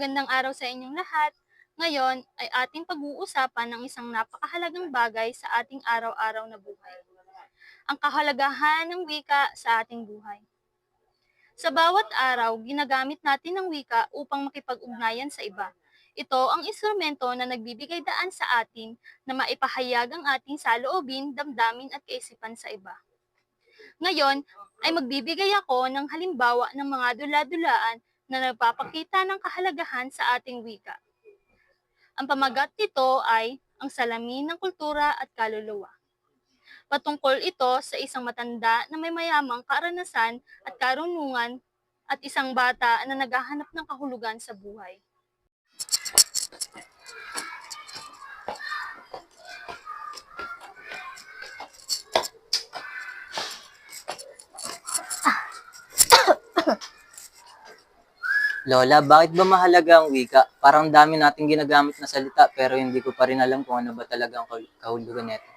Magandang araw sa inyong lahat. Ngayon ay ating pag-uusapan ng isang napakahalagang bagay sa ating araw-araw na buhay. Ang kahalagahan ng wika sa ating buhay. Sa bawat araw, ginagamit natin ang wika upang makipag-ugnayan sa iba. Ito ang instrumento na nagbibigay daan sa atin na maipahayag ang ating saloobin, damdamin at kaisipan sa iba. Ngayon ay magbibigay ako ng halimbawa ng mga dula-dulaan na nagpapakita ng kahalagahan sa ating wika. Ang pamagat nito ay ang salamin ng kultura at kaluluwa. Patungkol ito sa isang matanda na may mayamang karanasan at karunungan at isang bata na naghahanap ng kahulugan sa buhay. Lola, bakit ba mahalaga ang wika? Parang dami nating ginagamit na salita pero hindi ko pa rin alam kung ano ba talaga ang kahul- kahulugan nito.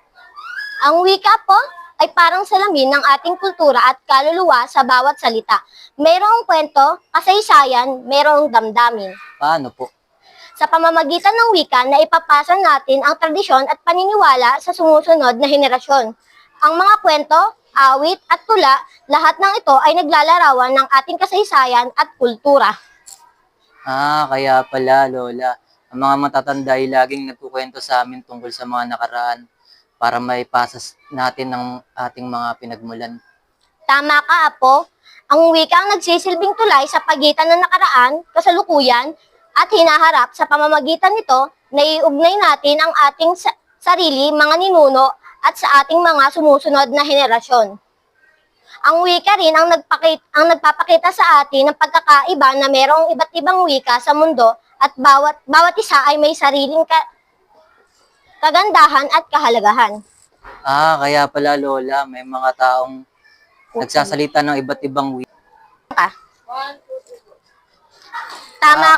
Ang wika po ay parang salamin ng ating kultura at kaluluwa sa bawat salita. Mayroong kwento, kasaysayan, mayroong damdamin. Paano po? Sa pamamagitan ng wika na ipapasa natin ang tradisyon at paniniwala sa sumusunod na henerasyon. Ang mga kwento, awit at tula, lahat ng ito ay naglalarawan ng ating kasaysayan at kultura. Ah, kaya pala, Lola. Ang mga matatanda ay laging nagkukwento sa amin tungkol sa mga nakaraan para may pasas natin ng ating mga pinagmulan. Tama ka, Apo. Ang wika ang nagsisilbing tulay sa pagitan ng nakaraan, kasalukuyan, at hinaharap sa pamamagitan nito na iugnay natin ang ating sa- sarili, mga ninuno, at sa ating mga sumusunod na henerasyon. Ang wika rin ang, ang nagpapakita sa atin ng pagkakaiba na mayroong iba't ibang wika sa mundo at bawat, bawat isa ay may sariling ka- kagandahan at kahalagahan. Ah, kaya pala, Lola, may mga taong nagsasalita ng iba't ibang wika. Tama,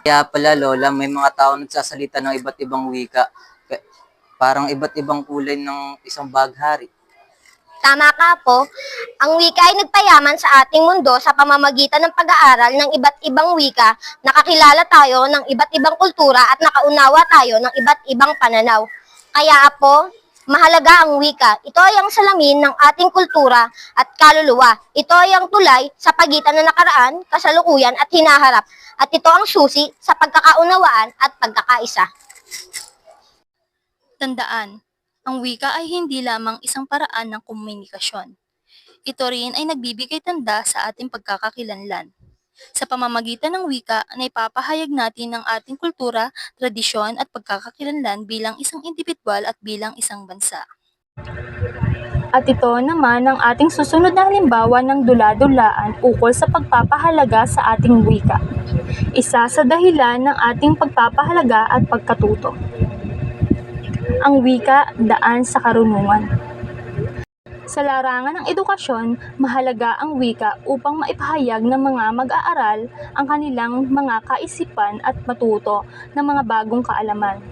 Kaya pala, Lola, may mga taong nagsasalita ng iba't ibang wika. Parang iba't ibang kulay ng isang baghari. Tama ka po. Ang wika ay nagpayaman sa ating mundo sa pamamagitan ng pag-aaral ng iba't ibang wika. Nakakilala tayo ng iba't ibang kultura at nakaunawa tayo ng iba't ibang pananaw. Kaya po, mahalaga ang wika. Ito ay ang salamin ng ating kultura at kaluluwa. Ito ay ang tulay sa pagitan ng nakaraan, kasalukuyan at hinaharap. At ito ang susi sa pagkakaunawaan at pagkakaisa. Tandaan, ang wika ay hindi lamang isang paraan ng komunikasyon. Ito rin ay nagbibigay tanda sa ating pagkakakilanlan. Sa pamamagitan ng wika, naipapahayag natin ang ating kultura, tradisyon at pagkakakilanlan bilang isang individual at bilang isang bansa. At ito naman ang ating susunod na halimbawa ng dula-dulaan ukol sa pagpapahalaga sa ating wika. Isa sa dahilan ng ating pagpapahalaga at pagkatuto ang wika daan sa karunungan. Sa larangan ng edukasyon, mahalaga ang wika upang maipahayag ng mga mag-aaral ang kanilang mga kaisipan at matuto ng mga bagong kaalaman.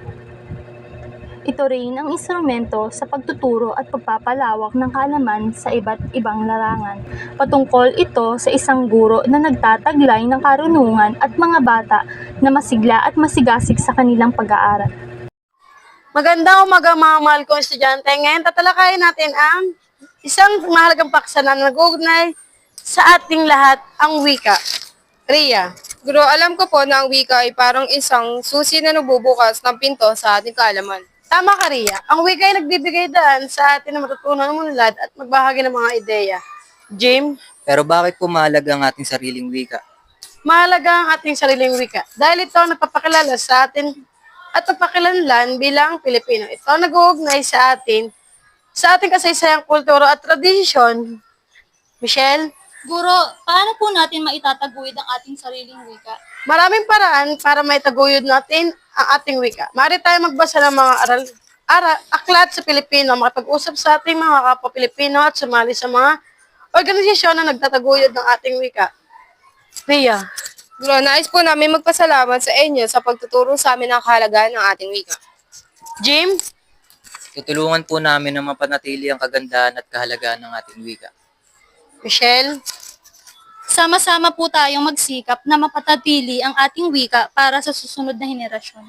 Ito rin ang instrumento sa pagtuturo at pagpapalawak ng kaalaman sa iba't ibang larangan. Patungkol ito sa isang guro na nagtataglay ng karunungan at mga bata na masigla at masigasig sa kanilang pag-aaral. Magandang umaga mga mahal kong estudyante. Ngayon tatalakayin natin ang isang mahalagang paksa na nag-uugnay sa ating lahat, ang wika. Ria. Guro, alam ko po na ang wika ay parang isang susi na nabubukas ng pinto sa ating kaalaman. Tama ka, Ria. Ang wika ay nagbibigay daan sa atin na matutunan ng munlad at magbahagi ng mga ideya. Jim, Pero bakit po mahalaga ang ating sariling wika? mahalaga ang ating sariling wika dahil ito ang nagpapakilala sa atin at nagpakilanlan bilang Pilipino. Ito ang nag-uugnay sa atin sa ating kasaysayang kultura at tradisyon. Michelle? Guro, paano po natin maitataguyod ang ating sariling wika? Maraming paraan para maitaguyod natin ang ating wika. Maaari tayo magbasa ng mga aral, ara, aklat sa Pilipino, makipag-usap sa ating mga kapwa Pilipino at sumali sa mga organisasyon na nagtataguyod ng ating wika. Ria, Guro, nais po namin magpasalamat sa inyo sa pagtuturo sa amin ng kahalagahan ng ating wika. Jim, Tutulungan po namin na mapanatili ang kagandahan at kahalagahan ng ating wika. Michelle, Sama-sama po tayong magsikap na mapatatili ang ating wika para sa susunod na henerasyon.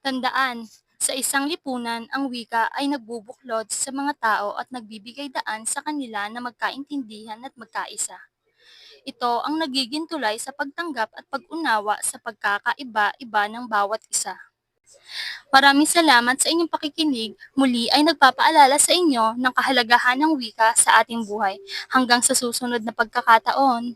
Tandaan, sa isang lipunan, ang wika ay nagbubuklod sa mga tao at nagbibigay daan sa kanila na magkaintindihan at magkaisa. Ito ang nagiging tulay sa pagtanggap at pag-unawa sa pagkakaiba-iba ng bawat isa. Maraming salamat sa inyong pakikinig. Muli ay nagpapaalala sa inyo ng kahalagahan ng wika sa ating buhay. Hanggang sa susunod na pagkakataon.